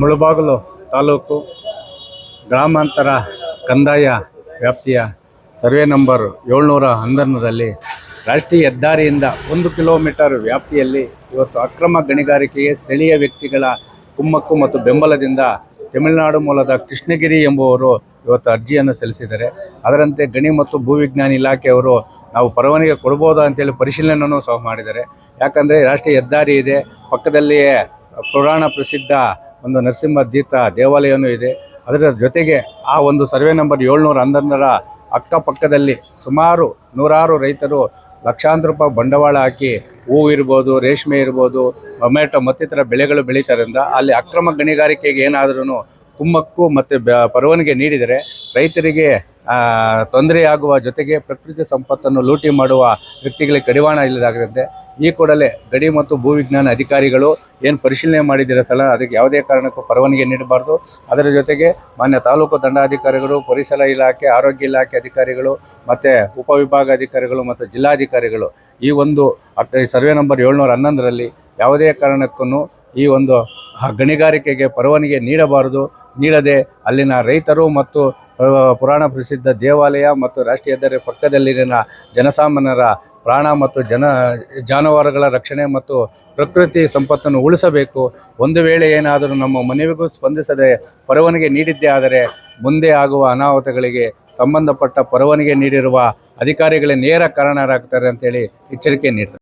ಮುಳಬಾಗಿಲು ತಾಲೂಕು ಗ್ರಾಮಾಂತರ ಕಂದಾಯ ವ್ಯಾಪ್ತಿಯ ಸರ್ವೆ ನಂಬರ್ ಏಳ್ನೂರ ಹನ್ನೊಂದರಲ್ಲಿ ರಾಷ್ಟ್ರೀಯ ಹೆದ್ದಾರಿಯಿಂದ ಒಂದು ಕಿಲೋಮೀಟರ್ ವ್ಯಾಪ್ತಿಯಲ್ಲಿ ಇವತ್ತು ಅಕ್ರಮ ಗಣಿಗಾರಿಕೆಗೆ ಸ್ಥಳೀಯ ವ್ಯಕ್ತಿಗಳ ಕುಮ್ಮಕ್ಕು ಮತ್ತು ಬೆಂಬಲದಿಂದ ತಮಿಳುನಾಡು ಮೂಲದ ಕೃಷ್ಣಗಿರಿ ಎಂಬುವರು ಇವತ್ತು ಅರ್ಜಿಯನ್ನು ಸಲ್ಲಿಸಿದ್ದಾರೆ. ಅದರಂತೆ ಗಣಿ ಮತ್ತು ಭೂವಿಜ್ಞಾನ ಇಲಾಖೆಯವರು ನಾವು ಪರವಾನಗಿ ಕೊಡ್ಬೋದಾ ಅಂತೇಳಿ ಪರಿಶೀಲನೆಯನ್ನು ಸಹ ಮಾಡಿದ್ದಾರೆ. ಯಾಕಂದರೆ ರಾಷ್ಟ್ರೀಯ ಹೆದ್ದಾರಿ ಇದೆ. ಪಕ್ಕದಲ್ಲಿಯೇ ಪುರಾಣ ಪ್ರಸಿದ್ಧ ಒಂದು ನರಸಿಂಹ ತೀರ್ಥ ದೇವಾಲಯವೂ ಇದೆ. ಅದರ ಜೊತೆಗೆ ಆ ಒಂದು ಸರ್ವೆ ನಂಬರ್ ಏಳ್ನೂರ ಹನ್ನೊಂದರ ಅಕ್ಕಪಕ್ಕದಲ್ಲಿ ಸುಮಾರು ನೂರಾರು ರೈತರು ಲಕ್ಷಾಂತರ ರೂಪಾಯಿ ಬಂಡವಾಳ ಹಾಕಿ ಹೂವು ಇರ್ಬೋದು, ರೇಷ್ಮೆ ಇರ್ಬೋದು ಟೊಮೆಟೊ ಮತ್ತಿತರ ಬೆಳೆಗಳು ಬೆಳೀತಾರಿಂದ ಅಲ್ಲಿ ಅಕ್ರಮ ಗಣಿಗಾರಿಕೆಗೆ ಏನಾದರೂ ಕುಮ್ಮಕ್ಕು ಮತ್ತು ಪರವಾನಗಿ ನೀಡಿದರೆ ರೈತರಿಗೆ ತೊಂದರೆಯಾಗುವ ಜೊತೆಗೆ ಪ್ರಕೃತಿ ಸಂಪತ್ತನ್ನು ಲೂಟಿ ಮಾಡುವ ವ್ಯಕ್ತಿಗಳಿಗೆ ಕಡಿವಾಣ ಇಲ್ಲದಾಗುತ್ತೆ ಈ ಕೂಡಲೇ ಗಡಿ ಮತ್ತು ಭೂವಿಜ್ಞಾನ ಅಧಿಕಾರಿಗಳು ಏನು ಪರಿಶೀಲನೆ ಮಾಡಿದ್ದೀರ ಸಲ, ಅದಕ್ಕೆ ಯಾವುದೇ ಕಾರಣಕ್ಕೂ ಪರವಾನಗಿ ನೀಡಬಾರ್ದು. ಅದರ ಜೊತೆಗೆ ಮಾನ್ಯ ತಾಲೂಕು ದಂಡಾಧಿಕಾರಿಗಳು, ಪರಿಸರ ಇಲಾಖೆ, ಆರೋಗ್ಯ ಇಲಾಖೆ ಅಧಿಕಾರಿಗಳು, ಮತ್ತು ಉಪವಿಭಾಗ ಅಧಿಕಾರಿಗಳು ಮತ್ತು ಜಿಲ್ಲಾಧಿಕಾರಿಗಳು ಈ ಒಂದು ಸರ್ವೆ ನಂಬರ್ ಏಳ್ನೂರ ಹನ್ನೊಂದರಲ್ಲಿ ಯಾವುದೇ ಕಾರಣಕ್ಕೂ ಈ ಒಂದು ಗಣಿಗಾರಿಕೆಗೆ ಪರವಾನಗಿ ನೀಡಬಾರದು. ನೀಡದೆ ಅಲ್ಲಿನ ರೈತರು ಮತ್ತು ಪುರಾಣ ಪ್ರಸಿದ್ಧ ದೇವಾಲಯ ಮತ್ತು ರಾಷ್ಟ್ರೀಯ ಹೆದ್ದಾರಿ ಪಕ್ಕದಲ್ಲಿನ ಜನಸಾಮಾನ್ಯರ ಪ್ರಾಣ ಮತ್ತು ಜನ, ಜಾನುವಾರುಗಳ ರಕ್ಷಣೆ ಮತ್ತು ಪ್ರಕೃತಿ ಸಂಪತ್ತನ್ನು ಉಳಿಸಬೇಕು. ಒಂದು ವೇಳೆ ಏನಾದರೂ ನಮ್ಮ ಮನವಿಗೂ ಸ್ಪಂದಿಸದೆ ಪರವಾನಿಗೆ ನೀಡಿದ್ದೇ ಆದರೆ ಮುಂದೆ ಆಗುವ ಅನಾಹುತಗಳಿಗೆ ಸಂಬಂಧಪಟ್ಟ ಪರವಾನಿಗೆ ನೀಡಿರುವ ಅಧಿಕಾರಿಗಳೇ ನೇರ ಕಾರಣರಾಗ್ತಾರೆ ಅಂತೇಳಿ ಎಚ್ಚರಿಕೆ ನೀಡ್ತಾರೆ.